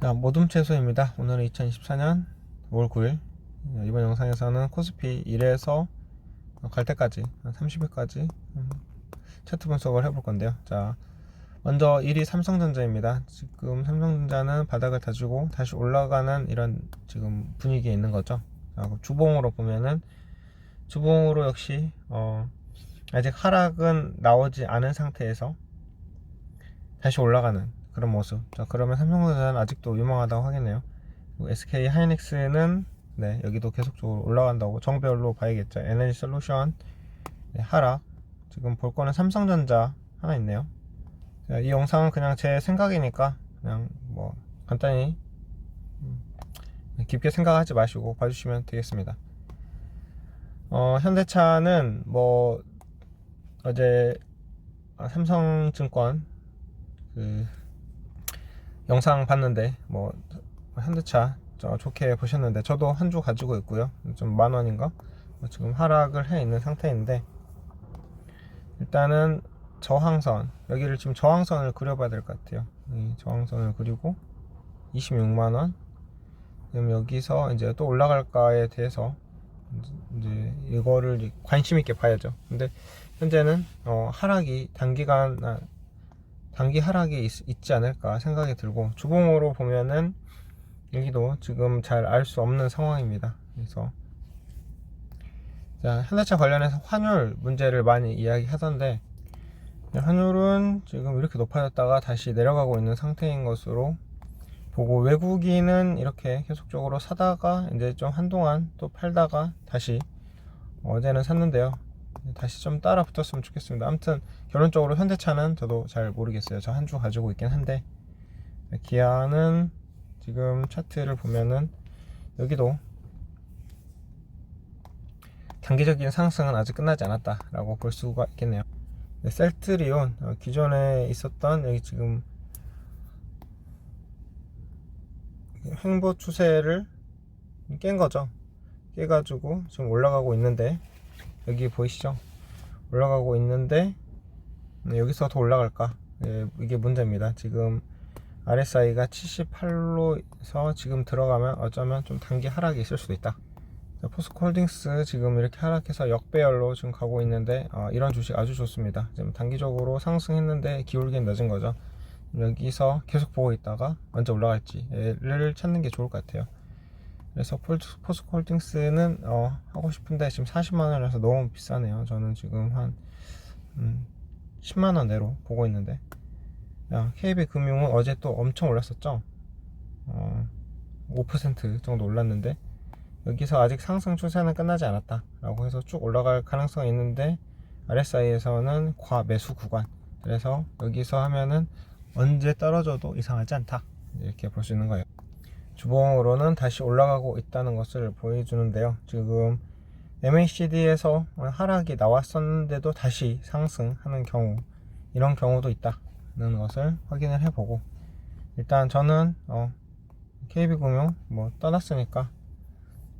자, 모둠 채소입니다. 오늘은 2024년 5월 9일. 이번 영상에서는 코스피 1에서 갈 때까지, 한 30일까지 차트 분석을 해볼 건데요. 자, 먼저 1위 삼성전자입니다. 지금 삼성전자는 바닥을 다지고 다시 올라가는 이런 지금 분위기에 있는 거죠. 자, 주봉으로 보면은 주봉으로 역시 어, 아직 하락은 나오지 않은 상태에서 다시 올라가는 그런 모습. 자, 그러면 삼성전자는 아직도 유망하다고 하겠네요. SK 하이닉스는 네, 여기도 계속적으로 올라간다고 정별로 봐야겠죠. 에너지 솔루션 네, 하락. 지금 볼 거는 삼성전자 하나 있네요. 자, 이 영상은 그냥 제 생각이니까 그냥 뭐 간단히 음, 깊게 생각하지 마시고 봐주시면 되겠습니다. 어, 현대차는 뭐 어제 아, 삼성증권 그 영상 봤는데 뭐 현대차 저 좋게 보셨는데 저도 한 주 가지고 있고요. 좀 만 원인가? 뭐 지금 하락을 해 있는 상태인데 일단은 저항선 여기를 지금 저항선을 그려봐야 될 것 같아요. 이 저항선을 그리고 26만 원. 그럼 여기서 이제 또 올라갈까에 대해서 이제 이거를 관심 있게 봐야죠. 근데 현재는 어, 하락이 단기간 아, 단기 하락이 있, 지 않을까 생각이 들고 주봉으로 보면은 여기도 지금 잘 알 수 없는 상황입니다. 그래서 자, 현대차 관련해서 환율 문제를 많이 이야기하던데 환율은 지금 이렇게 높아졌다가 다시 내려가고 있는 상태인 것으로 보고 외국인은 이렇게 계속적으로 사다가 이제 좀 한동안 또 팔다가 다시 어제는 샀는데요. 다시 좀 따라 붙었으면 좋겠습니다. 아무튼 결론적으로 현대차는 저도 잘 모르겠어요. 저 한 주 가지고 있긴 한데 기아는 지금 차트를 보면은 여기도 단기적인 상승은 아직 끝나지 않았다라고 볼 수가 있겠네요. 네, 셀트리온 어, 기존에 있었던 여기 지금 횡보 추세를 깬 거죠. 깨가지고 지금 올라가고 있는데 여기 보이시죠? 올라가고 있는데 네, 여기서 더 올라갈까? 네, 이게 문제입니다. 지금 RSI가 78로서 지금 들어가면 어쩌면 좀 단기 하락이 있을 수도 있다. 포스코 홀딩스 지금 이렇게 하락해서 역배열로 지금 가고 있는데 어, 이런 주식 아주 좋습니다. 지금 단기적으로 상승했는데 기울기는 늦은 거죠. 여기서 계속 보고 있다가 언제 올라갈지를 찾는 게 좋을 것 같아요. 그래서 포스코 홀딩스는 어, 하고 싶은데 지금 40만 원이라서 너무 비싸네요. 저는 지금 한 음, 10만 원 내로 보고 있는데. 야, KB금융은 어제 또 엄청 올랐었죠. 어, 5% 정도 올랐는데. 여기서 아직 상승 추세는 끝나지 않았다 라고 해서 쭉 올라갈 가능성이 있는데 RSI에서는 과매수 구간. 그래서 여기서 하면은 언제 떨어져도 이상하지 않다. 이렇게 볼 수 있는 거예요 주봉으로는 다시 올라가고 있다는 것을 보여주는데요 지금 MACD에서 하락이 나왔었는데도 다시 상승하는 경우 이런 경우도 있다는 것을 확인을 해보고 일단 저는 어, KB금융 뭐 떠났으니까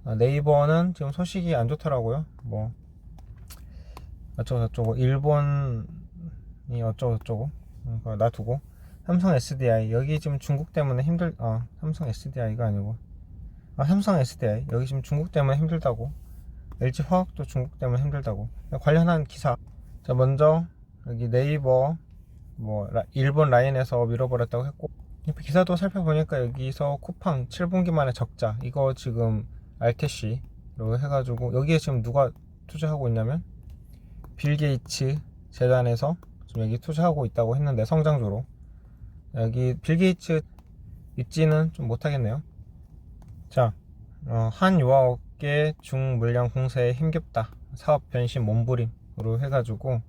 아, 네이버는 지금 소식이 안 좋더라고요. 뭐 어쩌고 저쩌고 일본이 어쩌고 저쩌고 그러니까 놔두고 삼성 SDI 여기 지금 중국 때문에 힘들 아 삼성 SDI가 아니고. 아 삼성 SDI 여기 지금 중국 때문에 힘들다고. LG 화학도 중국 때문에 힘들다고. 관련한 기사. 자 먼저 여기 네이버 뭐 라, 일본 라인에서 밀어버렸다고 했고. 기사도 살펴보니까 여기서 쿠팡 7분기 만에 적자. 이거 지금 알테시로 해가지고 여기에 지금 누가 투자하고 있냐면 빌 게이츠 재단에서 지금 여기 투자하고 있다고 했는데 성장주로 여기 빌 게이츠 입지는 좀 못하겠네요. 자, 어, 한 유아업계 중물량 공세에 힘겹다 사업 변신 몸부림으로 해가지고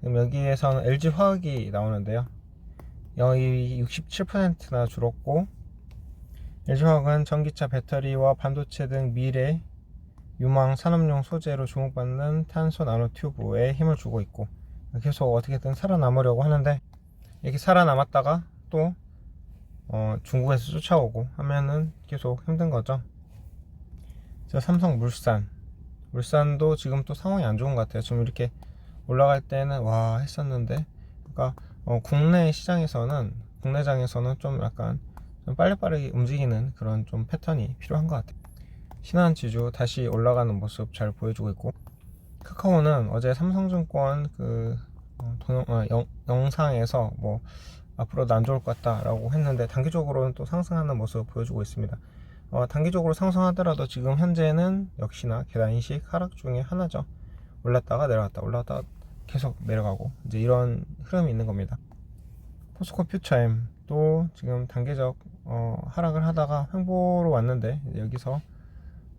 지금 여기에서는 LG 화학이 나오는데요. 여기 67%나 줄었고 LG화학은 전기차 배터리와 반도체 등 미래 유망 산업용 소재로 주목받는 탄소 나노 튜브에 힘을 주고 있고 계속 어떻게든 살아남으려고 하는데 이렇게 살아남았다가 또 어, 중국에서 쫓아오고 하면은 계속 힘든 거죠. 자, 삼성 물산 물산도 지금 또 상황이 안 좋은 것 같아요. 지금 이렇게 올라갈 때는 와 했었는데 그러니까 어, 국내 시장에서는 국내장에서는 좀 약간 좀 빨리빠르게 움직이는 그런 좀 패턴이 필요한 것 같아요. 신한지주 다시 올라가는 모습 잘 보여주고 있고 카카오는 어제 삼성증권 그 어, 동영, 어, 영, 영상에서 뭐 앞으로도 안 좋을 것 같다라고 했는데 단기적으로는 또 상승하는 모습을 보여주고 있습니다. 어, 단기적으로 상승하더라도 지금 현재는 역시나 계단식 하락 중에 하나죠. 올랐다가 내려갔다 올랐다가 계속 내려가고 이제 이런 흐름이 있는 겁니다. 포스코 퓨처엠 또 지금 단계적 어, 하락을 하다가 횡보로 왔는데 여기서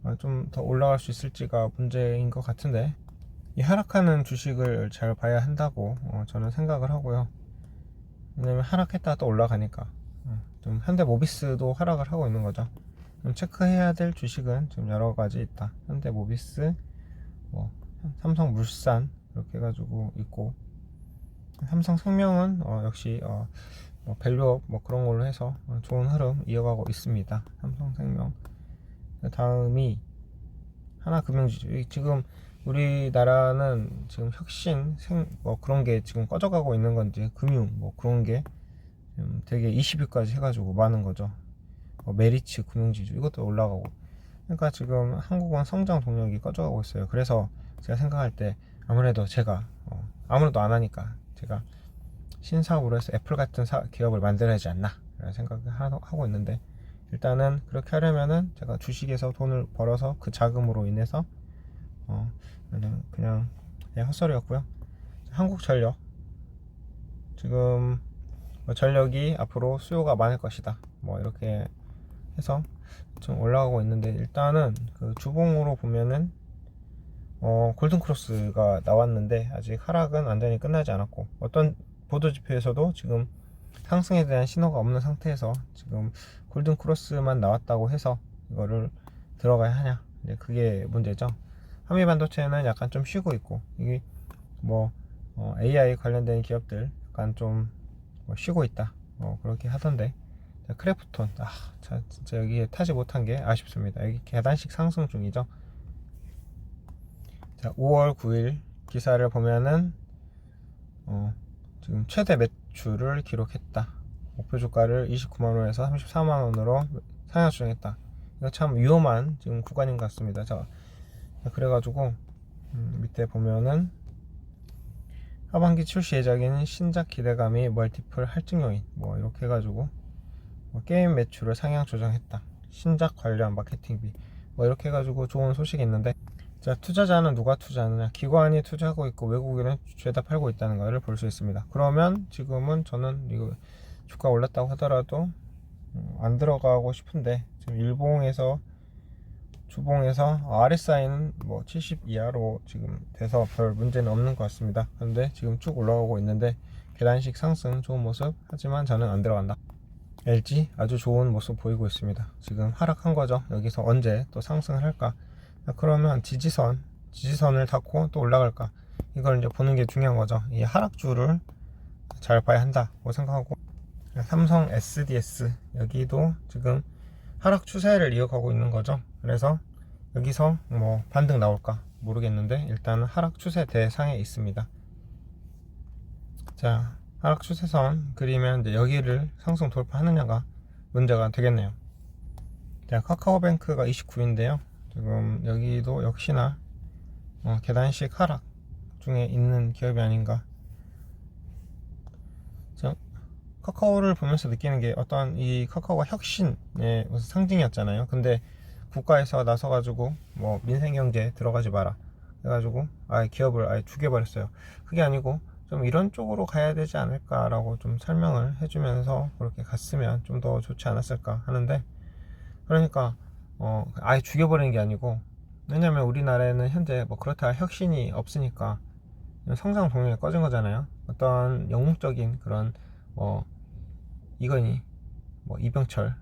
어, 좀더 올라갈 수 있을지가 문제인 것 같은데 이 하락하는 주식을 잘 봐야 한다고 어, 저는 생각을 하고요. 왜냐면 하락했다가 또 올라가니까 어, 좀 현대모비스도 하락을 하고 있는 거죠. 좀 체크해야 될 주식은 좀 여러 가지 있다. 현대모비스, 뭐 삼성물산 이렇게 해가지고 있고 삼성생명은 어, 역시 어, 뭐 밸류업 뭐 그런 걸로 해서 어, 좋은 흐름 이어가고 있습니다. 삼성생명. 그 다음이 하나금융지주. 이 지금 우리나라는 지금 혁신 생 뭐 그런 게 지금 꺼져가고 있는 건지 금융 뭐 그런 게 되게 20위까지 해가지고 많은 거죠. 뭐 메리츠 금융지주 이것도 올라가고. 그러니까 지금 한국은 성장 동력이 꺼져가고 있어요. 그래서 제가 생각할 때 아무래도 제가 어, 아무래도 안 하니까 제가 신사업으로 해서 애플 같은 사, 기업을 만들어야 하지 않나 라는 생각을 하, 하고 있는데 일단은 그렇게 하려면은 제가 주식에서 돈을 벌어서 그 자금으로 인해서 어 그냥 그냥 그냥 헛소리였고요. 한국전력. 지금 뭐 전력이 앞으로 수요가 많을 것이다. 뭐 이렇게 해서 좀 올라가고 있는데 일단은 그 주봉으로 보면은 어, 골든크로스가 나왔는데 아직 하락은 완전히 끝나지 않았고 어떤 보도 지표에서도 지금 상승에 대한 신호가 없는 상태에서 지금 골든 크로스만 나왔다고 해서 이거를 들어가야 하냐. 이제 그게 문제죠 한미 반도체는 약간 좀 쉬고 있고 이게 뭐 어, AI 관련된 기업들 약간 좀 뭐 쉬고 있다 뭐 그렇게 하던데 크래프톤 아 자, 진짜 여기에 타지 못한 게 아쉽습니다 여기 계단식 상승 중이죠 자, 5월 9일 기사를 보면은 어, 지금 최대 매출을 기록했다. 목표 주가를 29만 원에서 34만 원으로 상향 수정했다. 이거 참 위험한 지금 구간인 것 같습니다. 자, 그래가지고 음, 밑에 보면은 하반기 출시 예정인 신작 기대감이 멀티플 할증 요인 뭐 이렇게 해가지고 뭐 게임 매출을 상향 조정했다. 신작 관련 마케팅비 뭐 이렇게 해가지고 좋은 소식이 있는데 자, 투자자는 누가 투자하느냐? 기관이 투자하고 있고 외국인은 죄다 팔고 있다는 것을 볼수 있습니다. 그러면 지금은 저는 이거 주가 올랐다고 하더라도 음, 안 들어가고 싶은데 지금 일봉에서 주봉에서 RSI는 뭐 70 이하로 지금 돼서 별 문제는 없는 것 같습니다. 그런데 지금 쭉 올라가고 있는데 계단식 상승 좋은 모습 하지만 저는 안 들어간다. LG 아주 좋은 모습 보이고 있습니다. 지금 하락한 거죠. 여기서 언제 또 상승을 할까? 그러면 지지선, 지지선을 닫고 또 올라갈까? 이걸 이제 보는 게 중요한 거죠. 이 하락줄을 잘 봐야 한다고 생각하고 삼성 SDS 여기도 지금 하락 추세를 이어가고 있는 거죠. 그래서 여기서 뭐 반등 나올까 모르겠는데 일단은 하락 추세 대상에 있습니다. 자, 하락 추세선 그리면 이제 여기를 상승 돌파하느냐가 문제가 되겠네요. 자, 카카오뱅크가 29인데요. 지금 여기도 역시나 어, 계단식 하락 중에 있는 기업이 아닌가. 자, 카카오를 보면서 느끼는 게 어떤 이 카카오가 혁신의 무슨 상징이었잖아요. 근데 국가에서 나서가지고 뭐 민생경제 들어가지 마라. 해가지고 아예 기업을 아예 죽여버렸어요. 그게 아니고 좀 이런 쪽으로 가야 되지 않을까라고 좀 설명을 해주면서 그렇게 갔으면 좀 더 좋지 않았을까 하는데 그러니까 어, 아예 죽여버리는 게 아니고 왜냐면 우리나라에는 현재 뭐 그렇다 혁신이 없으니까 성장 동력이 꺼진 거잖아요. 어떤 영웅적인 그런 뭐 이건희, 뭐 이병철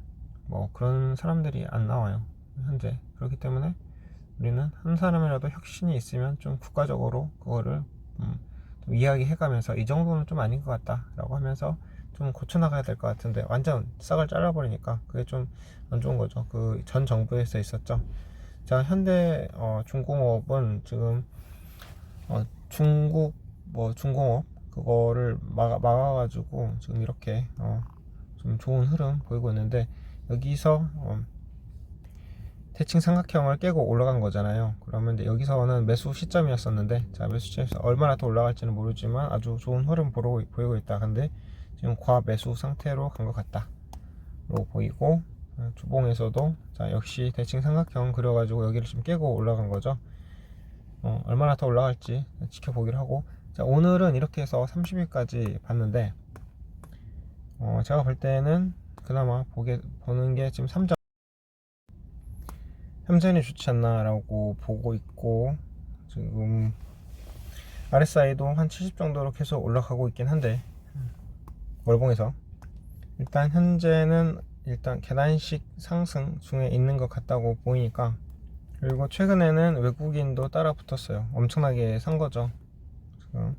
뭐 그런 사람들이 안 나와요. 현재 그렇기 때문에 우리는 한 사람이라도 혁신이 있으면 좀 국가적으로 그거를 음, 좀 이야기해가면서 이 정도는 좀 아닌 것 같다라고 하면서 좀 고쳐나가야 될 것 같은데 완전 싹을 잘라버리니까 그게 좀 안 좋은 거죠. 그 전 정부에서 있었죠. 자 현대 어, 중공업은 지금 어, 중국 뭐 중공업 그거를 막아, 막아가지고 지금 이렇게 어, 좀 좋은 흐름 보이고 있는데 여기서 어, 대칭 삼각형을 깨고 올라간 거잖아요. 그러면 여기서는 매수 시점이었었는데 자 매수 시점에서 얼마나 더 올라갈지는 모르지만 아주 좋은 흐름 보고, 보이고 있다. 근데 지금 과매수 상태로 간 것 같다로 보이고 어, 주봉에서도 자 역시 대칭 삼각형 그려가지고 여기를 좀 깨고 올라간 거죠. 어, 얼마나 더 올라갈지 지켜보기로 하고 자 오늘은 이렇게 해서 30일까지 봤는데 어, 제가 볼 때는 그나마 보게 보는 게 지금 3점 현재는 좋지 않나라고 보고 있고 지금 RSI도 한 70 정도로 계속 올라가고 있긴 한데 월봉에서. 일단 현재는 일단 계단식 상승 중에 있는 것 같다고 보이니까 그리고 최근에는 외국인도 따라 붙었어요. 엄청나게 산 거죠. 지금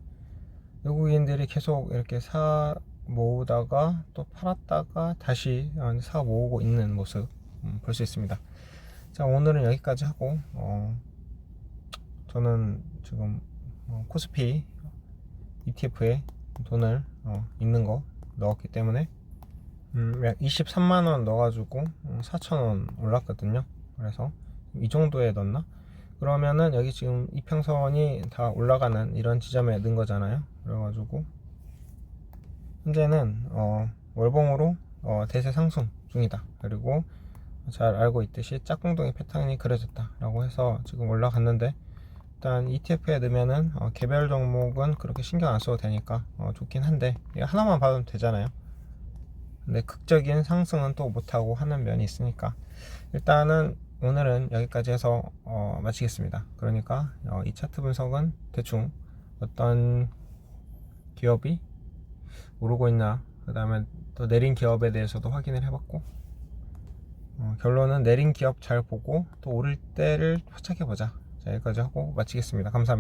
외국인들이 계속 이렇게 사 모으다가 또 팔았다가 다시 사 모으고 있는 모습 음, 볼수 있습니다 자 오늘은 여기까지 하고 어, 저는 지금 어, 코스피 ETF에 돈을 어, 있는 거 넣었기 때문에 음, 약 23만 원 넣어가지고 음, 4천 원 올랐거든요. 그래서 이 정도에 넣나? 그러면은 여기 지금 이평선이 다 올라가는 이런 지점에 넣은 거잖아요. 그래가지고 현재는 어, 월봉으로 어, 대세 상승 중이다. 그리고 잘 알고 있듯이 짝꿍둥이 패턴이 그려졌다 라고 해서 지금 올라갔는데 일단 ETF에 넣으면은 어, 개별 종목은 그렇게 신경 안 써도 되니까 어, 좋긴 한데 이거 하나만 받으면 되잖아요. 근데 극적인 상승은 또 못하고 하는 면이 있으니까 일단은 오늘은 여기까지 해서 어, 마치겠습니다. 그러니까 어, 이 차트 분석은 대충 어떤 기업이 오르고 있나 그 다음에 또 내린 기업에 대해서도 확인을 해봤고 어, 결론은 내린 기업 잘 보고 또 오를 때를 포착해 보자. 자 여기까지 하고 마치겠습니다. 감사합니다